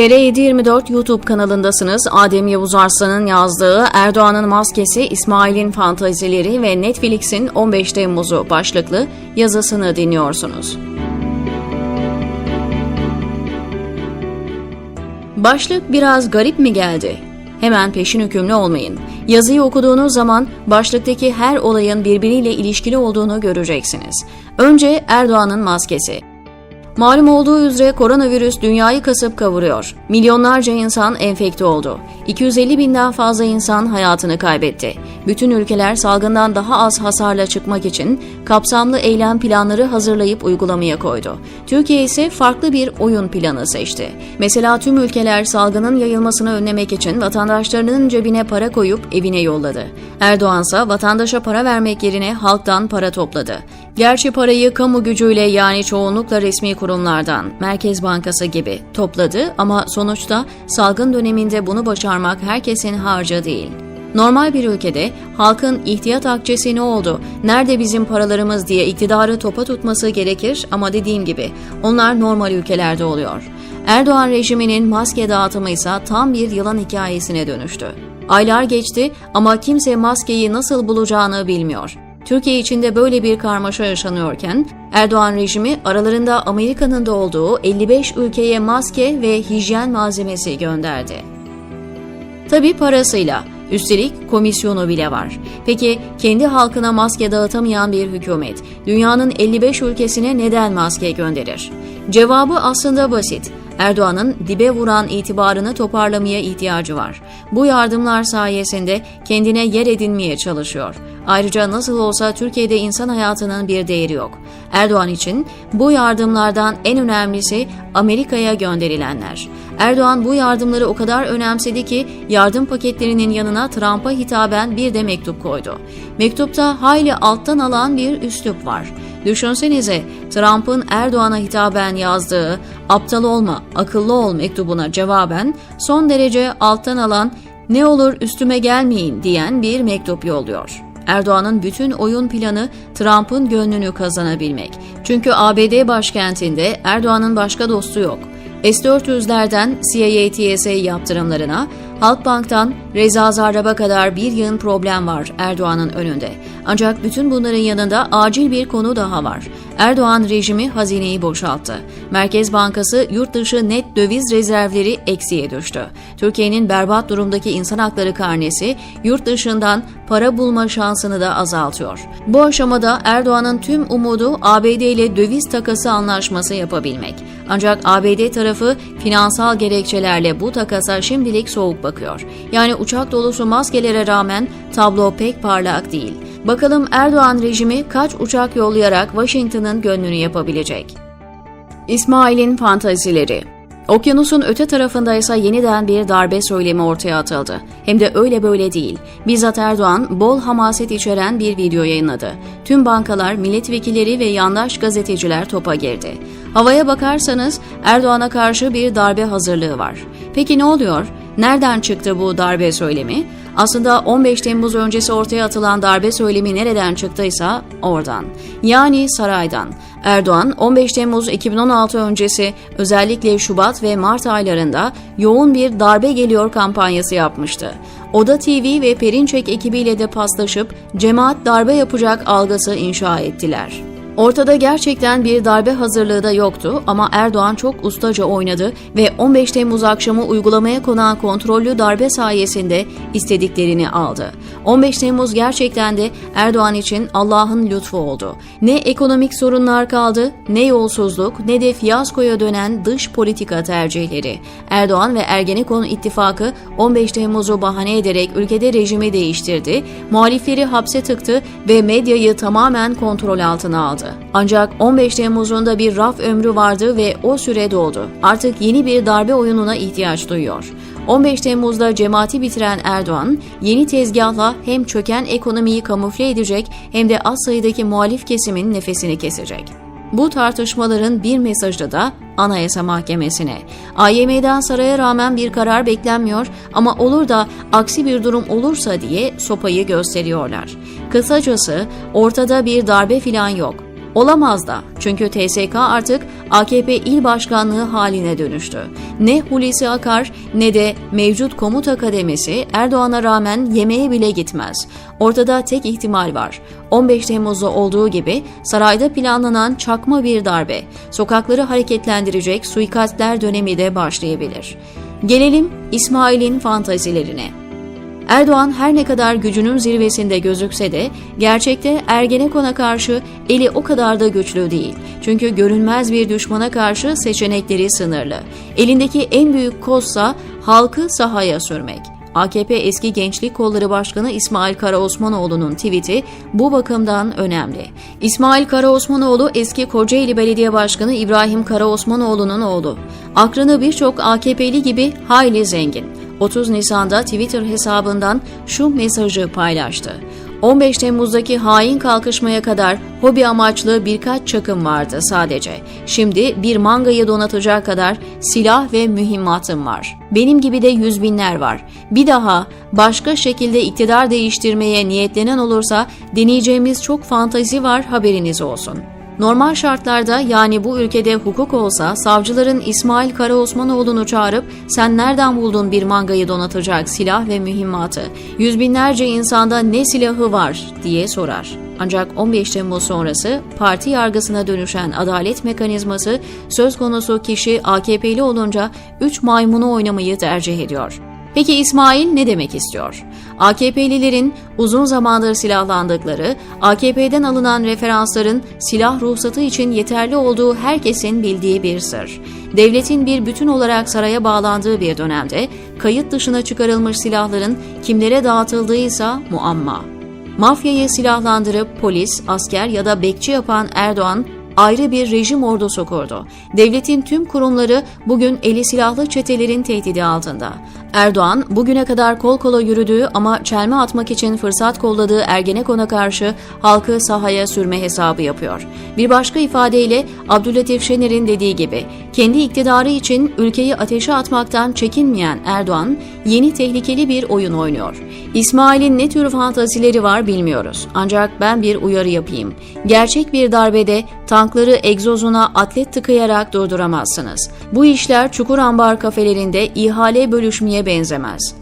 TR724 YouTube kanalındasınız. Adem Yavuz Arslan'ın yazdığı Erdoğan'ın maskesi, İsmail'in fantazileri ve Netflix'in 15 Temmuz'u başlıklı yazısını dinliyorsunuz. Başlık biraz garip mi geldi? Hemen peşin hükümlü olmayın. Yazıyı okuduğunuz zaman başlıktaki her olayın birbiriyle ilişkili olduğunu göreceksiniz. Önce Erdoğan'ın maskesi. Malum olduğu üzere koronavirüs dünyayı kasıp kavuruyor. Milyonlarca insan enfekte oldu. 250 binden fazla insan hayatını kaybetti. Bütün ülkeler salgından daha az hasarla çıkmak için kapsamlı eylem planları hazırlayıp uygulamaya koydu. Türkiye ise farklı bir oyun planı seçti. Mesela tüm ülkeler salgının yayılmasını önlemek için vatandaşlarının cebine para koyup evine yolladı. Erdoğan ise vatandaşa para vermek yerine halktan para topladı. Gerçi parayı kamu gücüyle yani çoğunlukla resmi kurumlardan, Merkez Bankası gibi topladı ama sonuçta salgın döneminde bunu başarmak herkesin harcı değil. Normal bir ülkede halkın ihtiyat akçesi ne oldu, nerede bizim paralarımız diye iktidarı topa tutması gerekir ama dediğim gibi onlar normal ülkelerde oluyor. Erdoğan rejiminin maske dağıtımı ise tam bir yılan hikayesine dönüştü. Aylar geçti ama kimse maskeyi nasıl bulacağını bilmiyor. Türkiye içinde böyle bir karmaşa yaşanıyorken Erdoğan rejimi aralarında Amerika'nın da olduğu 55 ülkeye maske ve hijyen malzemesi gönderdi. Tabi parasıyla. Üstelik komisyonu bile var. Peki kendi halkına maske dağıtamayan bir hükümet dünyanın 55 ülkesine neden maske gönderir? Cevabı aslında basit. Erdoğan'ın dibe vuran itibarını toparlamaya ihtiyacı var. Bu yardımlar sayesinde kendine yer edinmeye çalışıyor. Ayrıca nasıl olsa Türkiye'de insan hayatının bir değeri yok. Erdoğan için bu yardımlardan en önemlisi Amerika'ya gönderilenler. Erdoğan bu yardımları o kadar önemsedi ki yardım paketlerinin yanına Trump'a hitaben bir de mektup koydu. Mektupta hayli alttan alan bir üslup var. Düşünsenize Trump'ın Erdoğan'a hitaben yazdığı aptal olma, akıllı ol mektubuna cevaben son derece alttan alan ne olur üstüme gelmeyin diyen bir mektup yolluyor. Erdoğan'ın bütün oyun planı Trump'ın gönlünü kazanabilmek. Çünkü ABD başkentinde Erdoğan'ın başka dostu yok. S-400'lerden CIA TSA yaptırımlarına, Halkbank'tan Reza Zarrab'a kadar bir yığın problem var Erdoğan'ın önünde. Ancak bütün bunların yanında acil bir konu daha var. Erdoğan rejimi hazineyi boşalttı. Merkez Bankası yurt dışı net döviz rezervleri eksiye düştü. Türkiye'nin berbat durumdaki insan hakları karnesi yurt dışından para bulma şansını da azaltıyor. Bu aşamada Erdoğan'ın tüm umudu ABD ile döviz takası anlaşması yapabilmek. Ancak ABD tarafı finansal gerekçelerle bu takasa şimdilik soğuk bakıyor. Yani uçak dolusu maskelere rağmen tablo pek parlak değil. Bakalım Erdoğan rejimi kaç uçak yollayarak Washington'ın gönlünü yapabilecek? İsmail'in fantazileri Okyanusun öte tarafında ise yeniden bir darbe söylemi ortaya atıldı. Hem de öyle böyle değil. Bizzat Erdoğan bol hamaset içeren bir video yayınladı. Tüm bankalar, milletvekilleri ve yandaş gazeteciler topa girdi. Havaya bakarsanız Erdoğan'a karşı bir darbe hazırlığı var. Peki ne oluyor? Nereden çıktı bu darbe söylemi? Aslında 15 Temmuz öncesi ortaya atılan darbe söylemi nereden çıktıysa oradan. Yani saraydan. Erdoğan 15 Temmuz 2016 öncesi özellikle Şubat ve Mart aylarında yoğun bir darbe geliyor kampanyası yapmıştı. Oda TV ve Perinçek ekibiyle de paslaşıp cemaat darbe yapacak algısı inşa ettiler. Ortada gerçekten bir darbe hazırlığı da yoktu ama Erdoğan çok ustaca oynadı ve 15 Temmuz akşamı uygulamaya konan kontrollü darbe sayesinde istediklerini aldı. 15 Temmuz gerçekten de Erdoğan için Allah'ın lütfu oldu. Ne ekonomik sorunlar kaldı, ne yolsuzluk, ne de fiyaskoya dönen dış politika tercihleri. Erdoğan ve Ergenekon ittifakı 15 Temmuz'u bahane ederek ülkede rejimi değiştirdi, muhalifleri hapse tıktı ve medyayı tamamen kontrol altına aldı. Ancak 15 Temmuz'un da bir raf ömrü vardı ve o süre doldu. Artık yeni bir darbe oyununa ihtiyaç duyuyor. 15 Temmuz'da cemaati bitiren Erdoğan, yeni tezgahla hem çöken ekonomiyi kamufle edecek hem de az sayıdaki muhalif kesimin nefesini kesecek. Bu tartışmaların bir mesajı da Anayasa Mahkemesi'ne. AYM'den saraya rağmen bir karar beklenmiyor ama olur da aksi bir durum olursa diye sopayı gösteriyorlar. Kısacası ortada bir darbe filan yok. Olamaz da çünkü TSK artık AKP il başkanlığı haline dönüştü. Ne Hulusi Akar ne de mevcut komuta kademesi Erdoğan'a rağmen yemeğe bile gitmez. Ortada tek ihtimal var. 15 Temmuz'da olduğu gibi sarayda planlanan çakma bir darbe, sokakları hareketlendirecek suikastler dönemi de başlayabilir. Gelelim İsmail'in fantazilerine. Erdoğan her ne kadar gücünün zirvesinde gözükse de gerçekte Ergenekon'a karşı eli o kadar da güçlü değil. Çünkü görünmez bir düşmana karşı seçenekleri sınırlı. Elindeki en büyük kozsa halkı sahaya sürmek. AKP eski Gençlik Kolları Başkanı İsmail Karaosmanoğlu'nun tweet'i bu bakımdan önemli. İsmail Karaosmanoğlu eski Kocaeli Belediye Başkanı İbrahim Karaosmanoğlu'nun oğlu. Akrını birçok AKP'li gibi hayli zengin. 30 Nisan'da Twitter hesabından şu mesajı paylaştı. 15 Temmuz'daki hain kalkışmaya kadar hobi amaçlı birkaç çakım vardı sadece. Şimdi bir mangayı donatacak kadar silah ve mühimmatım var. Benim gibi de yüz binler var. Bir daha başka şekilde iktidar değiştirmeye niyetlenen olursa deneyeceğimiz çok fantazi var haberiniz olsun.'' Normal şartlarda yani bu ülkede hukuk olsa savcıların İsmail Karaosmanoğlu'nu çağırıp sen nereden buldun bir mangayı donatacak silah ve mühimmatı, yüz binlerce insanda ne silahı var diye sorar. Ancak 15 Temmuz sonrası parti yargısına dönüşen adalet mekanizması söz konusu kişi AKP'li olunca 3 maymunu oynamayı tercih ediyor. Peki İsmail ne demek istiyor? AKP'lilerin uzun zamandır silahlandıkları, AKP'den alınan referansların silah ruhsatı için yeterli olduğu herkesin bildiği bir sır. Devletin bir bütün olarak saraya bağlandığı bir dönemde kayıt dışına çıkarılmış silahların kimlere dağıtıldığıysa muamma. Mafyayı silahlandırıp polis, asker ya da bekçi yapan Erdoğan ayrı bir rejim ordusu kurdu. Devletin tüm kurumları bugün eli silahlı çetelerin tehdidi altında. Erdoğan bugüne kadar kol kola yürüdüğü ama çelme atmak için fırsat kolladığı Ergenekon'a karşı halkı sahaya sürme hesabı yapıyor. Bir başka ifadeyle Abdülatif Şener'in dediği gibi kendi iktidarı için ülkeyi ateşe atmaktan çekinmeyen Erdoğan yeni tehlikeli bir oyun oynuyor. İsmail'in ne tür fantazileri var bilmiyoruz. Ancak ben bir uyarı yapayım. Gerçek bir darbede tankları egzozuna atlet tıkayarak durduramazsınız. Bu işler çukur ambar kafelerinde ihale bölüşmeye benzemez.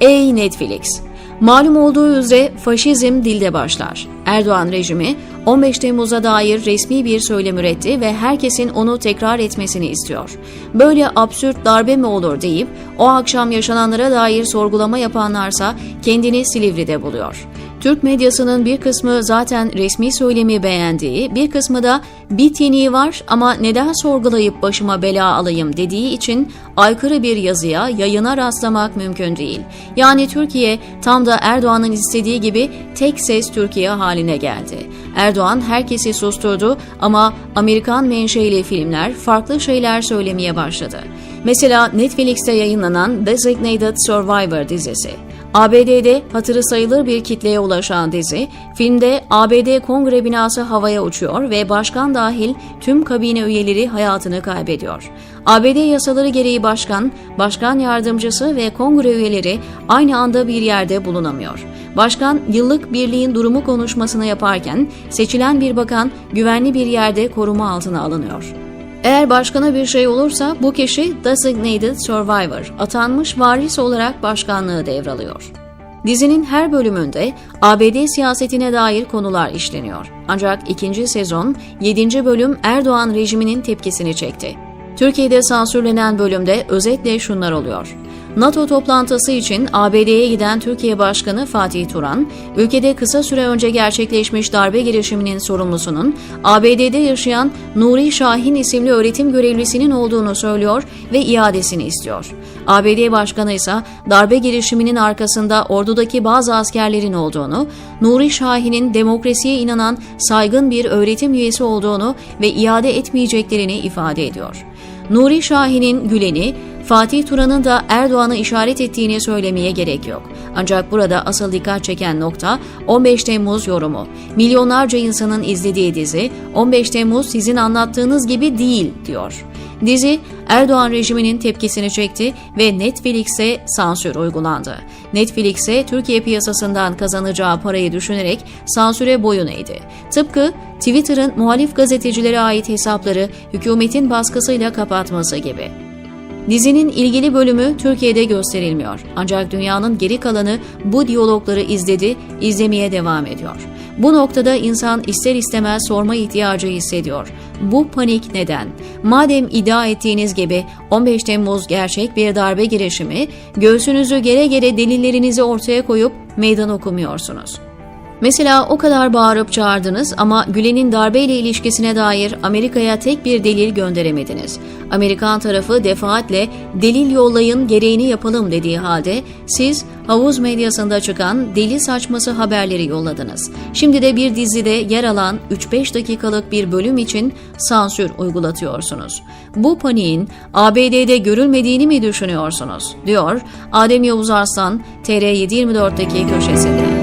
Ey Netflix! Malum olduğu üzere faşizm dilde başlar. Erdoğan rejimi 15 Temmuz'a dair resmi bir söylem üretti ve herkesin onu tekrar etmesini istiyor. Böyle absürt darbe mi olur deyip o akşam yaşananlara dair sorgulama yapanlarsa kendini Silivri'de buluyor. Türk medyasının bir kısmı zaten resmi söylemi beğendiği, bir kısmı da bit yeniği var ama neden sorgulayıp başıma bela alayım dediği için aykırı bir yazıya, yayına rastlamak mümkün değil. Yani Türkiye tam da Erdoğan'ın istediği gibi tek ses Türkiye haline geldi. Erdoğan herkesi susturdu ama Amerikan menşeli filmler farklı şeyler söylemeye başladı. Mesela Netflix'te yayınlanan Designated Survivor dizisi. ABD'de hatırı sayılır bir kitleye ulaşan dizi, filmde ABD Kongre binası havaya uçuyor ve başkan dahil tüm kabine üyeleri hayatını kaybediyor. ABD yasaları gereği başkan, başkan yardımcısı ve kongre üyeleri aynı anda bir yerde bulunamıyor. Başkan yıllık birliğin durumu konuşmasını yaparken seçilen bir bakan güvenli bir yerde koruma altına alınıyor. Eğer başkana bir şey olursa bu kişi Designated Survivor, atanmış varis olarak başkanlığı devralıyor. Dizinin her bölümünde ABD siyasetine dair konular işleniyor. Ancak ikinci sezon 7. bölüm Erdoğan rejiminin tepkisini çekti. Türkiye'de sansürlenen bölümde özetle şunlar oluyor. NATO toplantısı için ABD'ye giden Türkiye Başkanı Fatih Turan, ülkede kısa süre önce gerçekleşmiş darbe girişiminin sorumlusunun ABD'de yaşayan Nuri Şahin isimli öğretim görevlisinin olduğunu söylüyor ve iadesini istiyor. ABD Başkanı ise darbe girişiminin arkasında ordudaki bazı askerlerin olduğunu, Nuri Şahin'in demokrasiye inanan saygın bir öğretim üyesi olduğunu ve iade etmeyeceklerini ifade ediyor. Nuri Şahin'in Gülen'i, Fatih Turan'ın da Erdoğan'ı işaret ettiğini söylemeye gerek yok. Ancak burada asıl dikkat çeken nokta 15 Temmuz yorumu. Milyonlarca insanın izlediği dizi 15 Temmuz sizin anlattığınız gibi değil diyor. Dizi Erdoğan rejiminin tepkisini çekti ve Netflix'e sansür uygulandı. Netflix'e Türkiye piyasasından kazanacağı parayı düşünerek sansüre boyun eğdi. Tıpkı Twitter'ın muhalif gazetecilere ait hesapları hükümetin baskısıyla kapatması gibi. Dizinin ilgili bölümü Türkiye'de gösterilmiyor. Ancak dünyanın geri kalanı bu diyalogları izledi, izlemeye devam ediyor. Bu noktada insan ister istemez sorma ihtiyacı hissediyor. Bu panik neden? Madem iddia ettiğiniz gibi 15 Temmuz gerçek bir darbe girişimi, göğsünüzü gere gere delillerinizi ortaya koyup meydan okumuyorsunuz. Mesela o kadar bağırıp çağırdınız ama Gülen'in darbeyle ilişkisine dair Amerika'ya tek bir delil gönderemediniz. Amerikan tarafı defaatle delil yollayın gereğini yapalım dediği halde siz havuz medyasında çıkan deli saçması haberleri yolladınız. Şimdi de bir dizide yer alan 3-5 dakikalık bir bölüm için sansür uygulatıyorsunuz. Bu paniğin ABD'de görülmediğini mi düşünüyorsunuz? diyor Adem Yavuz Arslan TR724'deki köşesinde.